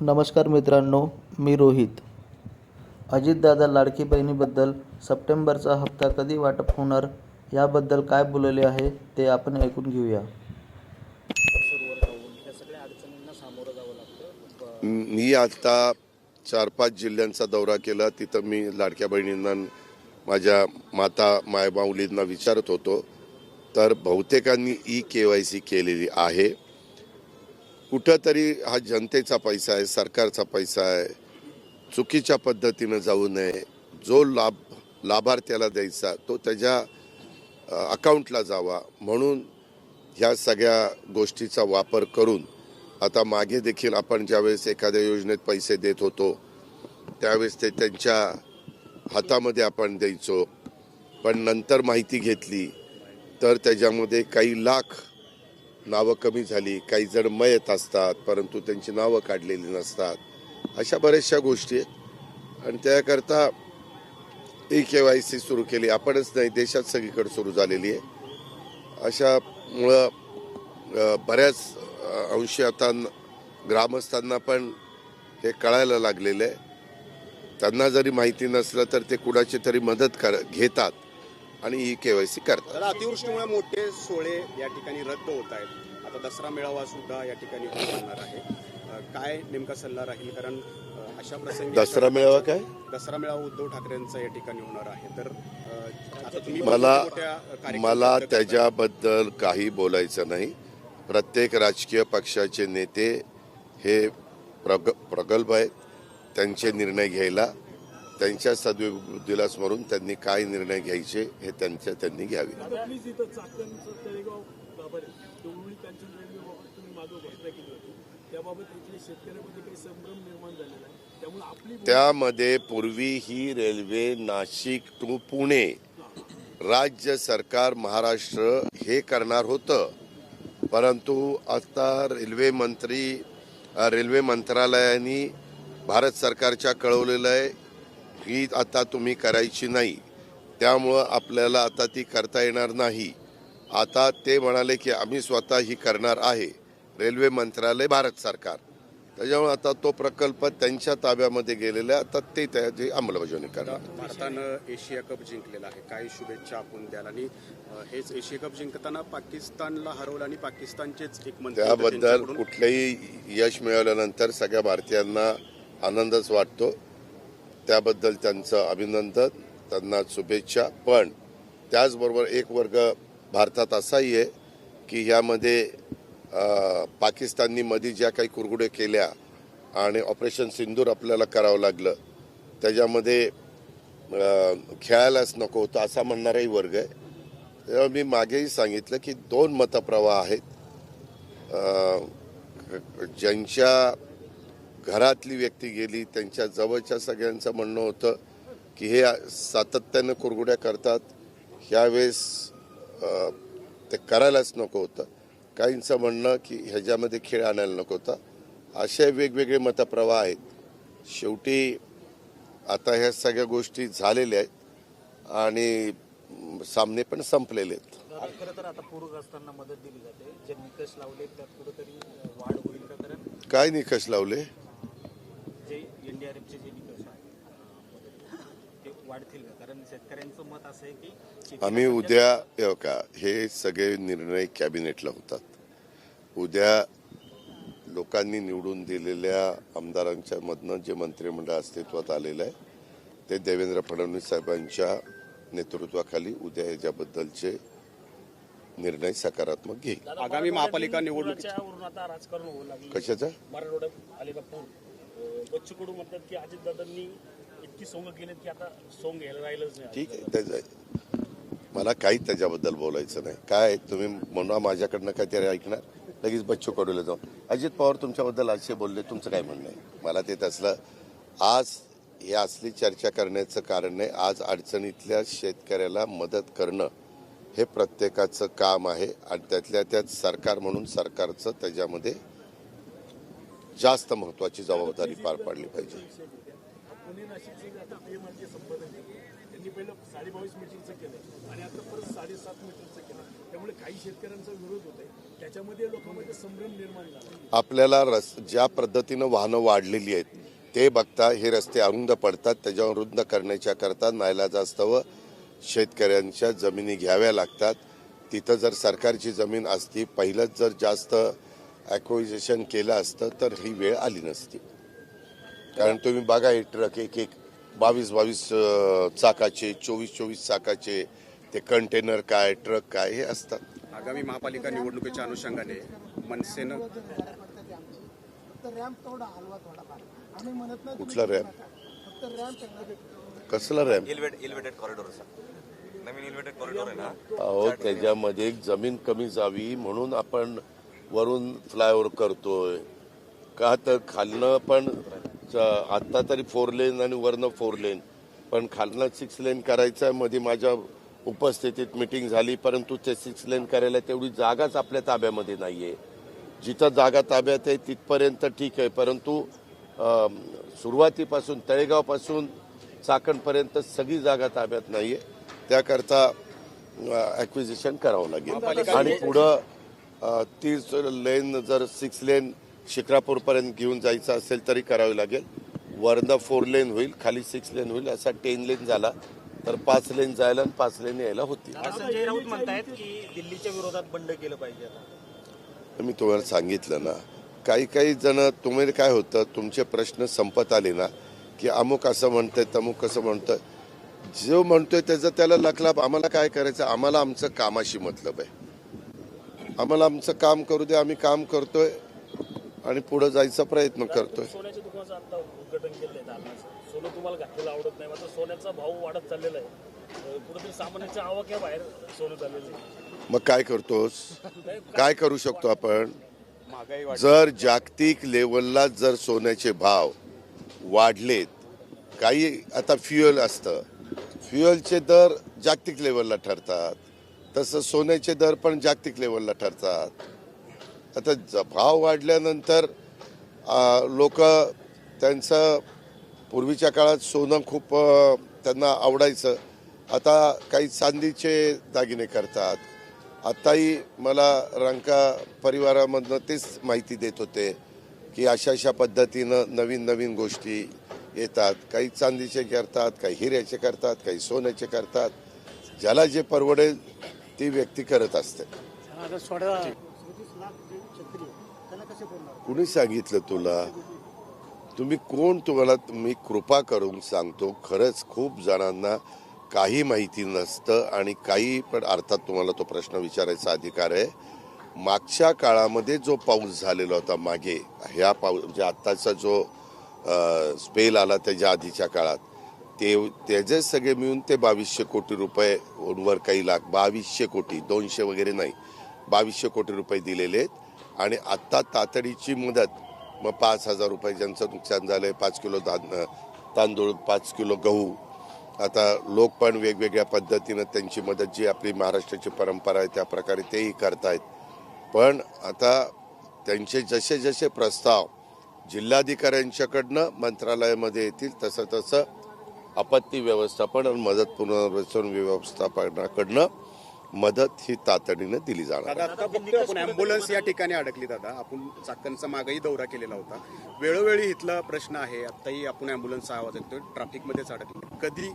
नमस्कार मित्रांनो मी रोहित. अजितदादा लाडकी बहिणीबद्दल सप्टेंबरचा हप्ता कधी वाटप होणार याबद्दल काय बोलले आहे ते आपण ऐकून घेऊया. मी आता चार पाच जिल्ह्यांचा दौरा केला तिथं मी लाडक्या बहिणींना माझ्या माता मायमाऊलींना विचारत होतो. तर बहुतेकांनी ई के वाय सी केलेली आहे. कुठंतरी हा जनतेचा पैसा आहे सरकारचा पैसा आहे. चुकीच्या पद्धतीनं जाऊ नये. जो लाभ लाभार्थ्याला द्यायचा तो त्याच्या अकाउंटला जावा. म्हणून ह्या सगळ्या गोष्टीचा वापर करून आता मागे देखील आपण ज्यावेळेस एखाद्या योजनेत पैसे देत होतो त्यावेळेस ते त्यांच्या हातामध्ये आपण द्यायचो. पण नंतर माहिती घेतली तर त्याच्यामध्ये काही लाख नावं कमी झाली काही जण मयत असतात परंतु त्यांची नावं काढलेली नसतात. अशा बऱ्याचशा गोष्टी आहेत. आणि त्याकरता ई के वाय सी सुरू केली. आपणच नाही देशात सगळीकडे सुरू झालेली आहे. अशामुळं बऱ्याच अंशी आता ग्रामस्थांना पण हे कळायला लागलेलं आहे. त्यांना जरी माहिती नसलं तर ते कुणाची तरी मदत कर घेतात. आणि ई के वाय सी करतात. तर अतिवृष्टीमुळे मोठे सोहळे या ठिकाणी रद्द होत आहेत. आता दसरा मेळावा सुद्धा या ठिकाणी होणार आहे. काय नेमका सल्ला राहील? कारण अशा प्रसंगी दसरा मेळावा काय? दसरा मेळावा उद्धव ठाकरेंचा या ठिकाणी होणार आहे. तर आता तुम्ही मला मला. त्याच्याबद्दल काही बोलायचं नाही. प्रत्येक राजकीय पक्षाचे नेते हे प्रग प्रगल्भ आहेत. त्यांचे निर्णय घ्यायला त्यांच्या सद्बुद्धीला स्मरून त्यांनी काय निर्णय घ्यायचे हे त्यांच्या त्यांनी घ्यावे. त्यामध्ये पूर्वी ही रेल्वे नाशिक टू पुणे राज्य सरकार महाराष्ट्र हे करणार होतं. परंतु आता रेल्वे मंत्री रेल्वे मंत्रालयाने भारत सरकारच्या कळवलेलं आहे ही आता तुम्ही करायची नाही. त्यामुळं आपल्याला आता ती करता येणार नाही. आता ते म्हणाले की आम्ही स्वतः ही करणार आहे. रेल्वे मंत्रालय भारत सरकार. त्याच्यामुळे आता तो प्रकल्प त्यांच्या ताब्यामध्ये गेलेला आहे. आता ते त्याची अंमलबजावणी करणार. भारतानं एशिया कप जिंकलेला आहे. काही शुभेच्छा आपण द्याल आणि हेच एशिया कप जिंकताना पाकिस्तानला हरवलं आणि पाकिस्तानचेच एक त्याबद्दल कुठलेही यश मिळवल्यानंतर सगळ्या भारतीयांना आनंदच वाटतो. त्याबद्दल त्यांचं अभिनंदन त्यांना शुभेच्छा. पण त्याचबरोबर एक वर्ग भारतात असाही आहे की ह्यामध्ये पाकिस्ताननी मध्ये ज्या काही कुरगुडे केल्या आणि ऑपरेशन सिंदूर आपल्याला करावं लागलं त्याच्यामध्ये खेळायलाच नको होतं असा म्हणणाराही वर्ग आहे. तेव्हा मी मागेही सांगितलं की दोन मतप्रवाह आहेत. ज्यांच्या घरातली व्यक्ती गेली त्यांच्या जवळच्या सगळ्यांचं म्हणणं होतं की हे सातत्यानं कुरगुड्या करतात. ह्यावेळेस ते करायलाच नको होतं. काहींचं म्हणणं की ह्याच्यामध्ये खेळ आणायला नको होता. असे वेगवेगळे मतप्रवाह आहेत. शेवटी आता ह्या सगळ्या गोष्टी झालेल्या आहेत आणि सामने पण संपलेले आहेत. खरं तर आता पूरग्रस्तांना मदत दिली जाते जे निकष लावले त्यात कुठेतरी वाढ होईल का कारण काय निकष लावले जे एनडीआरएफचे जे निकष आहेत अं, मदतीचे, ते वाढतील का? कारण शेतकऱ्यांचं मत असं आहे की आम्ही उद्या हे का हे सगळे निर्णय कॅबिनेटला होतात. उद्या लोकांनी निवडून दिलेल्या आमदारांच्या मधनं जे मंत्रिमंडळ अस्तित्वात आलेलं आहे ते देवेंद्र फडणवीस साहेबांच्या नेतृत्वाखाली उद्या याच्याबद्दलचे निर्णय सकारात्मक घेईल. आगामी महापालिका निवडणूक पुराच्यावरून आता राजकारण होऊ लागलं. कशाचा? बच्चू कडू म्हणतात की अजितदादांनी इतकी सोंग की आता सोंग राहिलंच नाही ठीक आहे त्याचं मला काही त्याच्याबद्दल बोलायचं नाही. काय तुम्ही म्हणा माझ्याकडनं काहीतरी ऐकणार. लगेच बच्चू कडूला जाऊन अजित पवार तुमच्याबद्दल असे बोलले तुमचं काय म्हणणं आहे? मला ते तसलं आज हे असली चर्चा करण्याचं कारण नाही आज अडचणीतल्या शेतकऱ्याला मदत करणं हे प्रत्येकाचं काम आहे आणि त्यातल्या त्यात सरकार म्हणून सरकारचं त्याच्यामध्ये जास्त महत्वाची जबाबदारी पार पाडली पाहिजे. पुणे नाशिकचे जे आता पीएमआरचे संपादक आहेत त्यांनी पहिलं साडे बावीस मीटरचं केलं आणि आता परत साडेसात मीटरचं केलं. त्यामुळे काही शेतकऱ्यांचा विरोध होत आहे त्याच्यामध्ये लोकांमध्ये संभ्रम निर्माण झाला. आपल्याला रस ज्या पद्धतीनं वाहनं वाढलेली आहेत ते बघता हे रस्ते अरुंद पडतात त्याच्यावर रुंद करण्याच्या करता नाईलाजास्तव शेतकऱ्यांच्या जमिनी घ्याव्या लागतात. तिथं जर सरकारची जमीन असती पहिलंच जर जास्त ॲक्विजेशन केलं असतं तर ही वेळ आली नसती. कारण तुम्ही बघा हे ट्रक एक एक बावीस बावीस चाकाचे चोवीस चोवीस चाकाचे ते कंटेनर काय ट्रक काय हे असतात. आगामी महापालिका निवडणुकीच्या अनुषंगाने मनसेनं कुठला रॅम्प? फक्त रॅम्प त्यांना भेटतो कसला ramp? Elevate elevated corridor sir नवीन कॉरिडॉर आहे ना. अहो त्याच्यामध्ये जमीन कमी जावी म्हणून आपण वरून फ्लायओव्हर करतोय. का तर खालनं पण आत्ता तरी फोर लेन आणि वरनं फोर लेन. पण खालनं सिक्स लेन करायचं आहे मध्ये माझ्या उपस्थितीत मिटिंग झाली परंतु ते सिक्स लेन करायला तेवढी जागाच आपल्या ताब्यामध्ये नाहीये. जिथं जागा ताब्यात आहे तिथपर्यंत ठीक आहे. परंतु सुरुवातीपासून तळेगावपासून चाकणपर्यंत सगळी जागा ताब्यात नाहीये. त्याकरता ॲक्विजिशन करावं लागेल. आणि पुढं तीस लेन जर सिक्स लेन शिक्रापूरपर्यंत घेऊन जायचं असेल तरी करावी लागेल. वरनं फोर लेन होईल खाली सिक्स लेन होईल असा टेन लेन झाला तर पाच लेन जायला आणि पाच लेन यायला होतील. संजय राऊत म्हणतायत की दिल्लीच्या विरोधात बंड केलं पाहिजे मी तुम्हाला सांगितलं ना काही काही जण तुम्हाला काय होतं तुमचे प्रश्न संपत आले ना की अमुक असं म्हणतंय तमुक कसं म्हणतंय. जो म्हणतोय त्याचं त्याला लखलाप. आम्हाला काय करायचं? आम्हाला आमचं कामाशी मतलब आहे. आम्हाला आमचं काम करू दे आम्ही काम करतोय. आणि पुढे जायचा प्रयत्न करतोय. सोन्याच्या दुकानाचं आता उद्घाटन केलंय दालनाचं सोनं तुम्हाला घातलेलं आवडत नाही मात्र सोन्याचा भाव वाढत चाललेला आहे. अं, कुठेतरी सामान्याच्या आवाक्याबाहेर सोनं चाललेलं आहे. मग काय करतोस? काय करू शकतो आपण? जर जागतिक लेवलला जर सोन्याचे भाव वाढलेत काही आता फ्युएल असतं. फ्युएलचे दर जागतिक लेवलला ठरतात. तसं सोन्याचे दर पण जागतिक लेवलला ठरतात. आता ज- भाव वाढल्यानंतर लोक त्यांचं पूर्वीच्या काळात सोनं खूप त्यांना आवडायचं. आता काही चांदीचे दागिने करतात. आत्ताही मला रंका परिवारामधनं तेच माहिती देत होते की अशा अशा पद्धतीनं नवीन नवीन गोष्टी येतात. काही चांदीचे करतात काही हिऱ्याचे करतात काही सोन्याचे करतात. ज्याला जे परवडेल ती व्यक्ती करत असते. कुणी सांगितलं तुला? तुम्ही कोण? तुम्हाला मी कृपा करून सांगतो खरंच खूप जणांना काही माहिती नसतं आणि काही पण अर्थात तुम्हाला तो प्रश्न विचारायचा अधिकार आहे. मागच्या काळामध्ये जो पाऊस झालेला होता मागे ह्या पाऊस म्हणजे आत्ताचा जो स्पेल आला त्याच्या आधीच्या काळात ते त्याचे सगळे मिळून ते बावीसशे कोटी रुपये वर काही लाख बावीसशे कोटी दोनशे वगैरे नाही. बावीसशे कोटी रुपये दिलेले आहेत. आणि आत्ता तातडीची मदत मग पाच हजार रुपये ज्यांचं नुकसान झालं आहे पाच किलो धान तांदूळ पाच किलो गहू. आता लोक पण वेगवेगळ्या पद्धतीनं त्यांची मदत जी आपली महाराष्ट्राची परंपरा आहे त्या प्रकारे तेही करतायत. पण आता त्यांचे जसे जसे प्रस्ताव जिल्हाधिकाऱ्यांच्याकडनं मंत्रालयामध्ये येतील तसं तसं आपत्ती व्यवस्थापन आणि मदत पुनर्वसन व्यवस्थापनाकडनं मदत ही तातडीनं दिली जाणार दादा आता आपण अँब्युलन्स या ठिकाणी अडकली दादा. आपण चाकणचा मागही दौरा केलेला होता. वेळोवेळी इथला प्रश्न आहे आताही आपण अँब्युलन्सचा आवाज ऐकतोय ट्रॅफिकमध्येच अडकली. कधी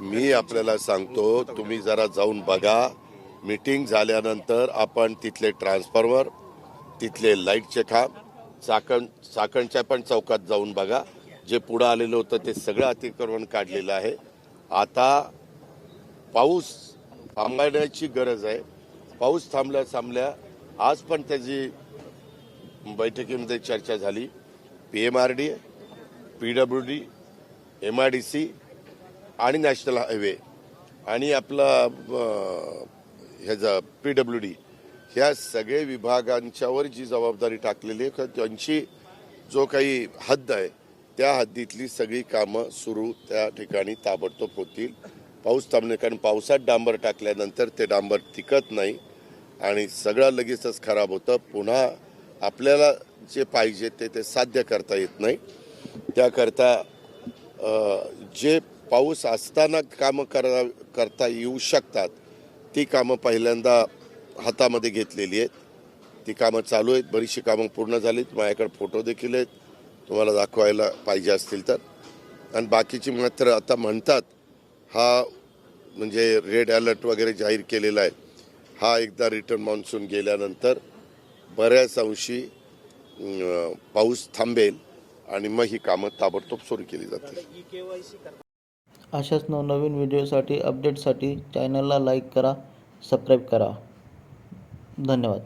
मी आपल्याला सांगतो तुम्ही जरा जाऊन बघा. मीटिंग झाल्यानंतर आपण तिथले ट्रान्सफॉर्मर तिथले लाईटचे खांब चाकण चाकणच्या पण चौकात जाऊन बघा. जे पुढं आलेलं होतं ते सगळं अतिक्रमण काढलेलं आहे. आता पाऊस थांबण्याची गरज आहे. पाऊस थांबल्या थांबल्या आज पण त्याची बैठकीमध्ये चर्चा झाली. P M R D P W D M R D C आणि नॅशनल हायवे आणि आपला ह्याचा पी डब्ल्यू डी ह्या सगळे विभागांच्यावर जी जबाबदारी टाकलेली आहे त्यांची जो काही हद्द आहे त्या हद्दीतली सगळी कामं सुरू त्या ठिकाणी ताबडतोब होतील. पाऊस थांबणे कारण पावसात डांबर टाकल्यानंतर ते डांबर टिकत नाही आणि सगळं लगेचच खराब होतं. पुन्हा आपल्याला जे पाहिजे ते ते साध्य करता येत नाही. त्याकरता जे पाऊस असताना कामं करा करता येऊ शकतात ती कामं पहिल्यांदा हातामध्ये घेतलेली आहेत. ती कामं चालू आहेत बरीचशी कामं पूर्ण झालीत. माझ्याकडे फोटो देखील आहेत. तुम्हाला दाखवायला पाहिजे असतील तर. आणि बाकीची मात्र आता म्हणतात हा म्हणजे रेड अलर्ट वगैरे जाहीर केलेला आहे. हा एकदा रिटर्न मान्सून गेल्यानंतर बऱ्याच अंशी पाऊस थांबेल आणि मग ही कामं ताबडतोब सुरू केली जातील. अशाच नवनवीन व्हिडिओसाठी अपडेटसाठी चॅनलला लाईक करा सबस्क्राईब करा. धन्यवाद.